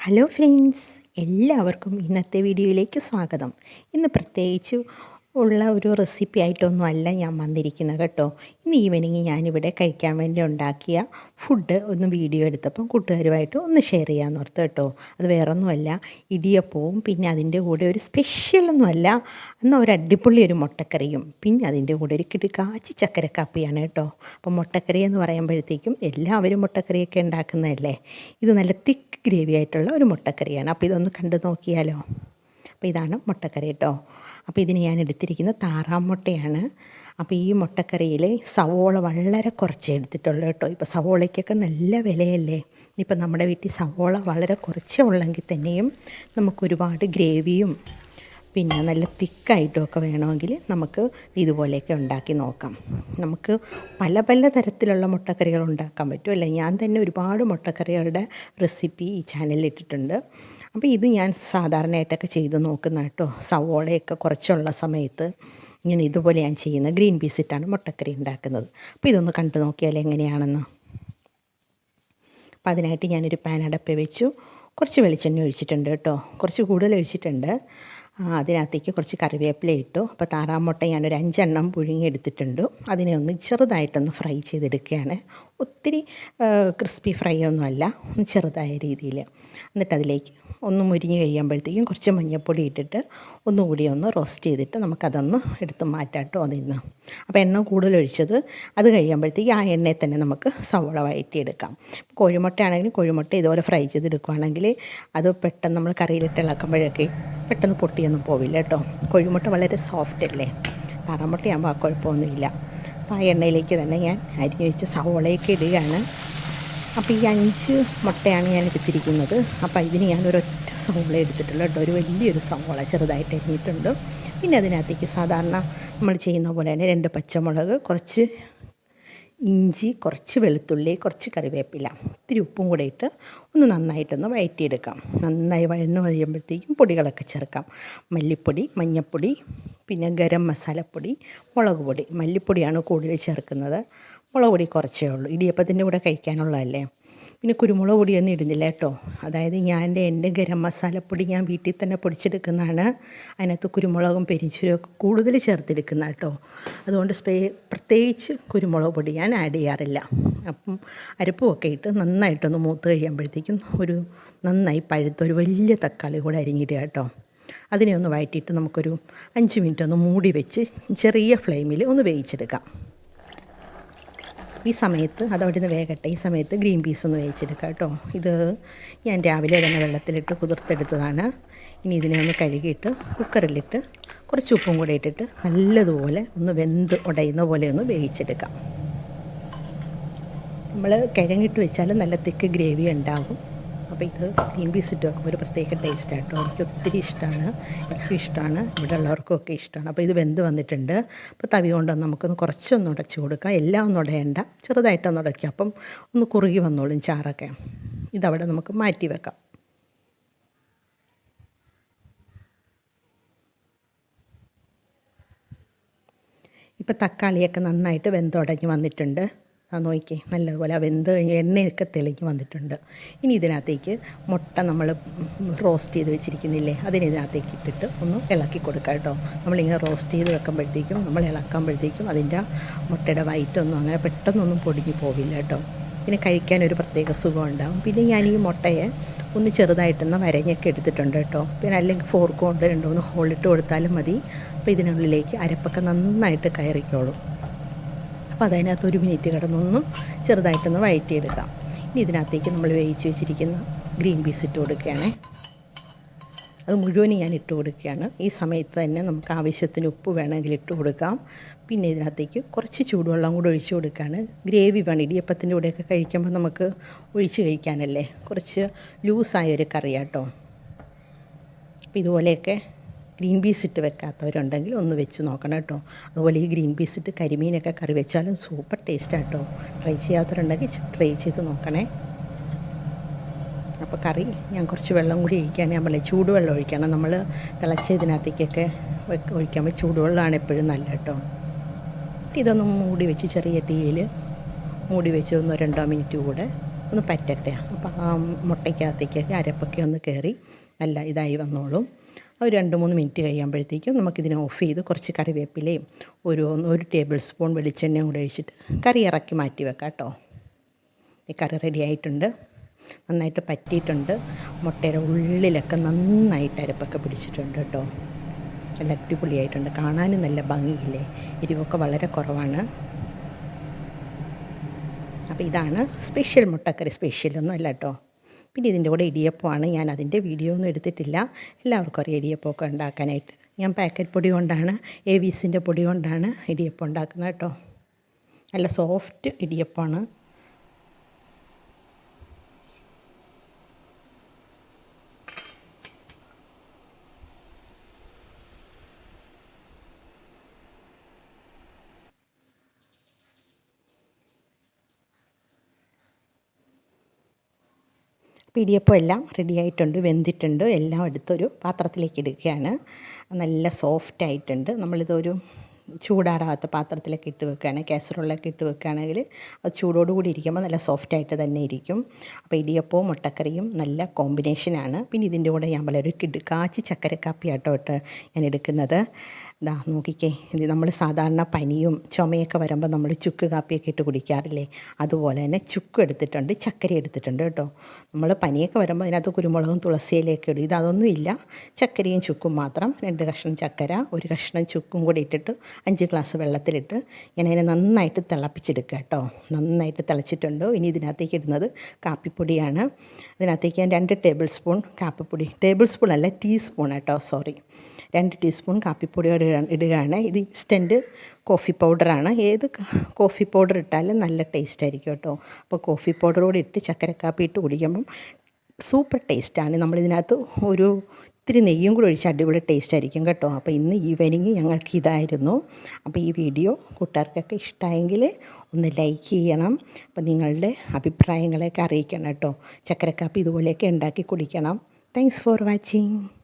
Hello friends എല്ലാവർക്കും ഇന്നത്തെ വീഡിയോയിലേക്ക് സ്വാഗതം. ഇന്ന് പ്രത്യേകിച്ച് ഉള്ള ഒരു റെസിപ്പി ആയിട്ടൊന്നും അല്ല ഞാൻ വന്നിരിക്കുന്നത് കേട്ടോ. ഇന്ന് ഈവനിങ് ഞാനിവിടെ കഴിക്കാൻ വേണ്ടി ഉണ്ടാക്കിയ ഫുഡ് ഒന്ന് വീഡിയോ എടുത്തപ്പം കൂട്ടുകാരുമായിട്ട് ഒന്ന് ഷെയർ ചെയ്യാമെന്ന് ഓർത്ത് കേട്ടോ. അത് വേറൊന്നുമല്ല ഇടിയപ്പവും പിന്നെ അതിന്റെ കൂടെ ഒരു സ്പെഷ്യലൊന്നുമല്ല അന്ന് ഒരു അടിപൊളി ഒരു മുട്ടക്കറിയും പിന്നെ അതിന്റെ കൂടെ ഒരു കിടുക്കാച്ചി ചക്കരക്കാപ്പിയാണ് കേട്ടോ. അപ്പം മുട്ടക്കറി എന്ന് പറയുമ്പോഴത്തേക്കും എല്ലാവരും മുട്ടക്കറിയൊക്കെ ഉണ്ടാക്കുന്നതല്ലേ? ഇത് നല്ല തിക്ക് ഗ്രേവി ആയിട്ടുള്ള ഒരു മുട്ടക്കറിയാണ്. അപ്പോൾ ഇതൊന്ന് കണ്ടു നോക്കിയാലോ? അപ്പോൾ ഇതാണ് മുട്ടക്കറി കേട്ടോ. അപ്പോൾ ഇതിന് ഞാൻ എടുത്തിരിക്കുന്ന താറാം മുട്ടയാണ്. അപ്പോൾ ഈ മുട്ടക്കറിയിൽ സവോള വളരെ കുറച്ച് എടുത്തിട്ടുള്ളൂ കേട്ടോ. ഇപ്പോൾ സവോളയ്ക്കൊക്കെ നല്ല വിലയല്ലേ. ഇപ്പം നമ്മുടെ വീട്ടിൽ സവോള വളരെ കുറച്ചേ ഉള്ളെങ്കിൽ തന്നെയും നമുക്കൊരുപാട് ഗ്രേവിയും പിന്നെ നല്ല തിക്കായിട്ടൊക്കെ വേണമെങ്കിൽ നമുക്ക് ഇതുപോലെയൊക്കെ ഉണ്ടാക്കി നോക്കാം. നമുക്ക് പല പല തരത്തിലുള്ള മുട്ടക്കറികൾ ഉണ്ടാക്കാൻ പറ്റും. അല്ലേ? ഞാൻ തന്നെ ഒരുപാട് മുട്ടക്കറികളുടെ റെസിപ്പി ഈ ചാനലിൽ ഇട്ടിട്ടുണ്ട്. അപ്പോൾ ഇത് ഞാൻ സാധാരണയായിട്ടൊക്കെ ചെയ്ത് നോക്കുന്ന കേട്ടോ. സവോളയൊക്കെ കുറച്ചുള്ള സമയത്ത് ഇങ്ങനെ ഇതുപോലെ ഞാൻ ചെയ്യുന്ന ഗ്രീൻ പീസ് ഇട്ടാണ് മുട്ടക്കറി ഉണ്ടാക്കുന്നത്. അപ്പോൾ ഇതൊന്ന് കണ്ടു നോക്കിയാൽ എങ്ങനെയാണെന്ന്. അപ്പോൾ അതിനായിട്ട് ഞാനൊരു പാൻ അടപ്പ് വെച്ചു. കുറച്ച് വെളിച്ചെണ്ണ ഒഴിച്ചിട്ടുണ്ട് കേട്ടോ. കുറച്ച് കൂടുതൽ ഒഴിച്ചിട്ടുണ്ട്. അതിനകത്തേക്ക് കുറച്ച് കറിവേപ്പില ഇട്ടു. അപ്പോൾ താറാമുട്ട ഞാനൊരു അഞ്ചെണ്ണം പുഴുങ്ങി എടുത്തിട്ടുണ്ട്. അതിനെ ഒന്ന് ചെറുതായിട്ടൊന്ന് ഫ്രൈ ചെയ്തെടുക്കുകയാണ്. ഒത്തിരി ക്രിസ്പി ഫ്രൈ ഒന്നുമല്ല ഒന്ന് ചെറുതായ രീതിയിൽ. എന്നിട്ട് അതിലേക്ക് ഒന്ന് മുരിഞ്ഞ് കഴിയുമ്പോഴത്തേക്കും കുറച്ച് മഞ്ഞൾപ്പൊടി ഇട്ടിട്ട് ഒന്നുകൂടി ഒന്ന് റോസ്റ്റ് ചെയ്തിട്ട് നമുക്കതൊന്ന് എടുത്ത് മാറ്റാട്ടോ അതിൽ അപ്പോൾ എണ്ണ കൂടുതൽ ഒഴിച്ചത് അത് കഴിയുമ്പോഴത്തേക്ക് ആ എണ്ണയിൽ തന്നെ നമുക്ക് സവോള വഴറ്റിയെടുക്കാം. കോഴിമുട്ട ആണെങ്കിൽ കോഴിമുട്ട ഇതുപോലെ ഫ്രൈ ചെയ്തെടുക്കുകയാണെങ്കിൽ അത് പെട്ടെന്ന് നമ്മൾ കറിയിലിട്ട് ഇളക്കുമ്പോഴൊക്കെ പെട്ടെന്ന് പൊട്ടിയൊന്നും പോവില്ല കേട്ടോ. കോഴിമുട്ട വളരെ സോഫ്റ്റ് അല്ലേ താറാമുട്ടയാകുമ്പോൾ ആ കുഴപ്പമൊന്നുമില്ല. ആ എണ്ണയിലേക്ക് തന്നെ ഞാൻ അരിഞ്ഞ് വെച്ച് സവോളയൊക്കെ ഇടുകയാണ്. അപ്പോൾ ഈ അഞ്ച് മുട്ടയാണ് ഞാൻ എടുത്തിരിക്കുന്നത്. അപ്പോൾ ഇതിന് ഞാൻ ഒരൊറ്റ സവോള എടുത്തിട്ടുള്ളൂ ഒരു വലിയൊരു സവോള ചെറുതായിട്ട് എണ്ണിയിട്ടുണ്ട് പിന്നെ അതിനകത്തേക്ക് സാധാരണ നമ്മൾ ചെയ്യുന്ന പോലെ തന്നെ രണ്ട് പച്ചമുളക് കുറച്ച് ഇഞ്ചി കുറച്ച് വെളുത്തുള്ളി കുറച്ച് കറിവേപ്പില. ഇത്തിരി ഉപ്പും കൂടെ ഇട്ട് ഒന്ന് നന്നായിട്ടൊന്ന് വഴറ്റിയെടുക്കാം. നന്നായി വഴന്ന് കഴിയുമ്പോഴത്തേക്കും പൊടികളൊക്കെ ചേർക്കാം. മല്ലിപ്പൊടി മഞ്ഞൾപ്പൊടി പിന്നെ ഗരം മസാലപ്പൊടി മുളക് പൊടി. മല്ലിപ്പൊടിയാണ് കൂടുതൽ ചേർക്കുന്നത്. മുളക് പൊടി കുറച്ചേ ഉള്ളൂ. ഇടിയപ്പത്തിന്റെ കൂടെ കഴിക്കാനുള്ളതല്ലേ? പിന്നെ കുരുമുളക് പൊടിയൊന്നും ഇടുന്നില്ല കേട്ടോ. അതായത് ഞാൻ എന്റെ ഗരം മസാലപ്പൊടി ഞാൻ വീട്ടിൽ തന്നെ പൊടിച്ചെടുക്കുന്നതാണ്. അതിനകത്ത് കുരുമുളകും പെരിഞ്ചീരകമൊക്കെ കൂടുതൽ ചേർത്തെടുക്കുന്ന കേട്ടോ. അതുകൊണ്ട് സ്പേ പ്രത്യേകിച്ച് കുരുമുളക് പൊടി ഞാൻ ആഡ് ചെയ്യാറില്ല. അപ്പം അരപ്പുമൊക്കെ ഇട്ട് നന്നായിട്ടൊന്ന് മൂത്ത് കഴിയുമ്പോഴത്തേക്കും ഒരു നന്നായി പഴുത്ത ഒരു വലിയ തക്കാളി കൂടെ അരിഞ്ഞിടുക കേട്ടോ. അതിനെ ഒന്ന് വഴറ്റിയിട്ട് നമുക്കൊരു അഞ്ച് മിനിറ്റ് ഒന്ന് മൂടി വെച്ച് ചെറിയ ഫ്ലെയിമിൽ ഒന്ന് വേവിച്ചെടുക്കാം. ഈ സമയത്ത് അതവിടെ നിന്ന് വേകട്ടെ ഈ സമയത്ത് ഗ്രീൻ പീസ് ഒന്ന് വേവിച്ചെടുക്കാം കേട്ടോ. ഇത് ഞാൻ രാവിലെ തന്നെ വെള്ളത്തിലിട്ട് കുതിർത്തെടുത്തതാണ്. ഇനി ഇതിനെ ഒന്ന് കഴുകിയിട്ട് കുക്കറിലിട്ട് കുറച്ച് ഉപ്പും കൂടെ ഇട്ടിട്ട് നല്ലതുപോലെ ഒന്ന് വെന്ത് ഉടയുന്ന പോലെ ഒന്ന് വേവിച്ചെടുക്കാം. നമ്മൾ കിഴങ്ങിട്ട് വെച്ചാൽ നല്ല തിക്ക് ഗ്രേവി ഉണ്ടാകും അപ്പോൾ ഇത് ഗ്രീൻ പീസ് ഇട്ട് വെക്കുമ്പോൾ ഒരു പ്രത്യേക ടേസ്റ്റ് ആട്ടോ. എനിക്ക് ഒത്തിരി ഇഷ്ടമാണ് എനിക്കും ഇഷ്ടമാണ് ഇവിടെ ഉള്ളവർക്കും ഒക്കെ ഇഷ്ടമാണ് അപ്പോൾ ഇത് വെന്ത് വന്നിട്ടുണ്ട്. അപ്പോൾ തവി കൊണ്ട് നമുക്കൊന്ന് കുറച്ചൊന്ന് ഉടച്ചു കൊടുക്കാം. എല്ലാം ഒന്നും ഉടയേണ്ട. ചെറുതായിട്ടൊന്ന് ഉടയ്ക്കുക അപ്പം ഒന്ന് കുറുകി വന്നോളും ചാറൊക്കെ. ഇതവിടെ നമുക്ക് മാറ്റി വെക്കാം. ഇപ്പോൾ തക്കാളിയൊക്കെ നന്നായിട്ട് വെന്തുടങ്ങി വന്നിട്ടുണ്ട്. ആ നോക്കിക്കേ നല്ലതുപോലെ വെന്ത് എണ്ണയൊക്കെ തെളിഞ്ഞ് വന്നിട്ടുണ്ട്. ഇനി ഇതിനകത്തേക്ക് മുട്ട നമ്മൾ റോസ്റ്റ് ചെയ്ത് വെച്ചിരിക്കുന്നില്ലേ അതിന് ഇതിനകത്തേക്ക് ഇട്ടിട്ട് ഒന്ന് ഇളക്കി കൊടുക്കാം കേട്ടോ. നമ്മളിങ്ങനെ റോസ്റ്റ് ചെയ്ത് വെക്കുമ്പോഴത്തേക്കും നമ്മൾ ഇളക്കുമ്പോഴത്തേക്കും അതിന്റെ മുട്ടയുടെ വയറ്റൊന്നും അങ്ങനെ പെട്ടെന്നൊന്നും പൊടിഞ്ഞ് പോവില്ല കേട്ടോ. പിന്നെ കഴിക്കാൻ ഒരു പ്രത്യേക സുഖം ഉണ്ടാകും പിന്നെ ഞാൻ ഈ മുട്ടയെ ഒന്ന് ചെറുതായിട്ടൊന്ന് വരഞ്ഞൊക്കെ എടുത്തിട്ടുണ്ട് കേട്ടോ. പിന്നെ അല്ലെങ്കിൽ ഫോർക്ക് കൊണ്ട് രണ്ടു മൂന്ന് ഹോളിട്ട് കൊടുത്താലും മതി. അപ്പോൾ ഇതിനുള്ളിലേക്ക് അരപ്പൊക്കെ നന്നായിട്ട് കയറിക്കോളും. അപ്പോൾ അതിനകത്ത് ഒരു മിനിറ്റ് കിടന്നൊന്ന് ചെറുതായിട്ടൊന്ന് വഴറ്റിയെടുക്കാം. ഇനി ഇതിനകത്തേക്ക് നമ്മൾ വേവിച്ച് വെച്ചിരിക്കുന്ന ഗ്രീൻ പീസ് ഇട്ട് കൊടുക്കുകയാണ്. അത് മുഴുവനും ഞാൻ ഇട്ട് കൊടുക്കുകയാണ്. ഈ സമയത്ത് തന്നെ നമുക്ക് ആവശ്യത്തിന് ഉപ്പ് വേണമെങ്കിൽ ഇട്ട് കൊടുക്കാം. പിന്നെ ഇതിനകത്തേക്ക് കുറച്ച് ചൂടുവെള്ളം കൂടെ ഒഴിച്ചു കൊടുക്കുകയാണ്. ഗ്രേവി വേണം. ഇടിയപ്പത്തിന്റെ കൂടെയൊക്കെ കഴിക്കുമ്പോൾ നമുക്ക് ഒഴിച്ച് കഴിക്കാനല്ലേ? കുറച്ച് ലൂസായ ഒരു കറിയാട്ടോ. അപ്പോൾ ഇതുപോലെയൊക്കെ ഗ്രീൻ പീസ് ഇട്ട് വെക്കാത്തവരുണ്ടെങ്കിൽ ഒന്ന് വെച്ച് നോക്കണം കേട്ടോ. അതുപോലെ ഈ ഗ്രീൻ പീസ് ഇട്ട് കരിമീനൊക്കെ കറി വെച്ചാലും സൂപ്പർ ടേസ്റ്റാണ് കേട്ടോ. ട്രൈ ചെയ്യാത്തവരുണ്ടെങ്കിൽ ട്രൈ ചെയ്ത് നോക്കണേ. അപ്പോൾ കറി ഞാൻ കുറച്ച് വെള്ളം കൂടി ഒഴിക്കുകയാണ്. ഞാൻ പറഞ്ഞില്ല ചൂടുവെള്ളം ഒഴിക്കണം. നമ്മൾ തിളച്ച ഇതിനകത്തേക്കൊക്കെ ഒഴിക്കുമ്പോൾ ചൂടുവെള്ളമാണ് എപ്പോഴും നല്ല കേട്ടോ. ഇതൊന്ന് മൂടി വെച്ച് ചെറിയ തീയിൽ മൂടി വെച്ച് ഒന്ന് രണ്ടോ മിനിറ്റ് കൂടെ ഒന്ന് പറ്റട്ടെ. അപ്പോൾ ആ മുട്ടയ്ക്കകത്തേക്കൊക്കെ അരപ്പൊക്കെ ഒന്ന് കയറി നല്ല ഇതായി വന്നോളും. ഒരു രണ്ട് മൂന്ന് മിനിറ്റ് കഴിയുമ്പോഴത്തേക്കും നമുക്കിതിനെ ഓഫ് ചെയ്ത് കുറച്ച് കറിവേപ്പിലയും ഒരു ഒരു ടേബിൾ സ്പൂൺ വെളിച്ചെണ്ണയും കൂടെ ഒഴിച്ചിട്ട് കറി ഇറക്കി മാറ്റി വെക്കാം കേട്ടോ. ഈ കറി റെഡി ആയിട്ടുണ്ട്. നന്നായിട്ട് പറ്റിയിട്ടുണ്ട്. മുട്ടയുടെ ഉള്ളിലൊക്കെ നന്നായിട്ട് അരപ്പൊക്കെ പിടിച്ചിട്ടുണ്ട് കേട്ടോ. നല്ല അടിപൊളിയായിട്ടുണ്ട്. കാണാനും നല്ല ഭംഗിയില്ലേ? എരിവൊക്കെ വളരെ കുറവാണ്. അപ്പോൾ ഇതാണ് സ്പെഷ്യൽ മുട്ടക്കറി സ്പെഷ്യലൊന്നും അല്ല കേട്ടോ. പിന്നെ ഇതിന്റെ കൂടെ ഇടിയപ്പമാണ്. ഞാൻ അതിന്റെ വീഡിയോ ഒന്നും എടുത്തിട്ടില്ല. എല്ലാവർക്കും അറിയാം ഇടിയപ്പമൊക്കെ ഉണ്ടാക്കാനായിട്ട്. ഞാൻ പാക്കറ്റ് പൊടി കൊണ്ടാണ് എ വിസിന്റെ പൊടി കൊണ്ടാണ് ഇടിയപ്പം ഉണ്ടാക്കുന്നത് കേട്ടോ. നല്ല സോഫ്റ്റ് ഇടിയപ്പമാണ്. പിടിയപ്പം എല്ലാം റെഡി ആയിട്ടുണ്ട് വെന്തിട്ടുണ്ട്. എല്ലാം എടുത്തൊരു പാത്രത്തിലേക്ക് ഇടുകയാണ്. നല്ല സോഫ്റ്റ് ആയിട്ടുണ്ട്. നമ്മളിതൊരു ചൂടാറാത്ത പാത്രത്തിലൊക്കെ ഇട്ട് വെക്കുകയാണ്. കാസറോളിലൊക്കെ ഇട്ട് വെക്കുകയാണെങ്കിൽ അത് ചൂടോടുകൂടി ഇരിക്കുമ്പോൾ നല്ല സോഫ്റ്റ് ആയിട്ട് തന്നെ ഇരിക്കും. അപ്പോൾ ഇടിയപ്പവും മുട്ടക്കറിയും നല്ല കോമ്പിനേഷനാണ് പിന്നെ ഇതിന്റെ കൂടെ ഞാൻ വളരെ കിടുക്കാച്ചി ചക്കരക്കാപ്പി ആട്ടോ ഇട്ട് ഞാൻ എടുക്കുന്നത്. ദാ നോക്കിക്കേ ഇത് നമ്മൾ സാധാരണ പനിയും ചുമയൊക്കെ വരുമ്പോൾ നമ്മൾ ചുക്ക് കാപ്പിയൊക്കെ ഇട്ട് കുടിക്കാറില്ലേ? അതുപോലെ തന്നെ ചുക്ക് എടുത്തിട്ടുണ്ട് ചക്കര എടുത്തിട്ടുണ്ട് കേട്ടോ. നമ്മൾ പനിയൊക്കെ വരുമ്പോൾ അതിനകത്ത് കുരുമുളകും തുളസിയിലേക്ക് ഇടും. ഇത് അതൊന്നും ഇല്ല. ചക്കരയും ചുക്കും മാത്രം. രണ്ട് കഷ്ണം ചക്കര ഒരു കഷ്ണം ചുക്കും കൂടി ഇട്ടിട്ട് അഞ്ച് ഗ്ലാസ് വെള്ളത്തിലിട്ട് ഞാൻ അതിനെ നന്നായിട്ട് തിളപ്പിച്ചെടുക്കുക കേട്ടോ. നന്നായിട്ട് തിളച്ചിട്ടുണ്ട്. ഇനി ഇതിനകത്തേക്ക് ഇടുന്നത് കാപ്പിപ്പൊടിയാണ്. ഇതിനകത്തേക്ക് ഞാൻ രണ്ട് ടേബിൾ സ്പൂൺ കാപ്പിപ്പൊടി. ടേബിൾ സ്പൂൺ അല്ല ടീസ്പൂൺ കേട്ടോ സോറി. രണ്ട് ടീസ്പൂൺ കാപ്പിപ്പൊടി ഇടുകയാണ്. ഇത് ഇൻസ്റ്റന്റ് കോഫി പൗഡറാണ്. ഏത് കോഫി പൗഡർ ഇട്ടാലും നല്ല ടേസ്റ്റ് ആയിരിക്കും കേട്ടോ. അപ്പോൾ കോഫി പൗഡർ കൂടി ഇട്ട് ചക്കരക്കാപ്പി ഇട്ട് കുടിക്കുമ്പം സൂപ്പർ ടേസ്റ്റാണ് നമ്മളിതിനകത്ത് ഒരു ഇത്തിരി നെയ്യും കൂടി ഒഴിച്ച് അടിപൊളി ടേസ്റ്റ് ആയിരിക്കും കേട്ടോ. അപ്പോൾ ഇന്ന് ഈവനിങ് ഞങ്ങൾക്ക് ഇതായിരുന്നു. അപ്പോൾ ഈ വീഡിയോ കൂട്ടുകാർക്കൊക്കെ ഇഷ്ടമായെങ്കിൽ ഒന്ന് ലൈക്ക് ചെയ്യണം. അപ്പോൾ നിങ്ങളുടെ അഭിപ്രായങ്ങളെയൊക്കെ അറിയിക്കണം കേട്ടോ. ചക്കരക്കാപ്പി ഇതുപോലെയൊക്കെ ഉണ്ടാക്കി കുടിക്കണം. Thanks for watching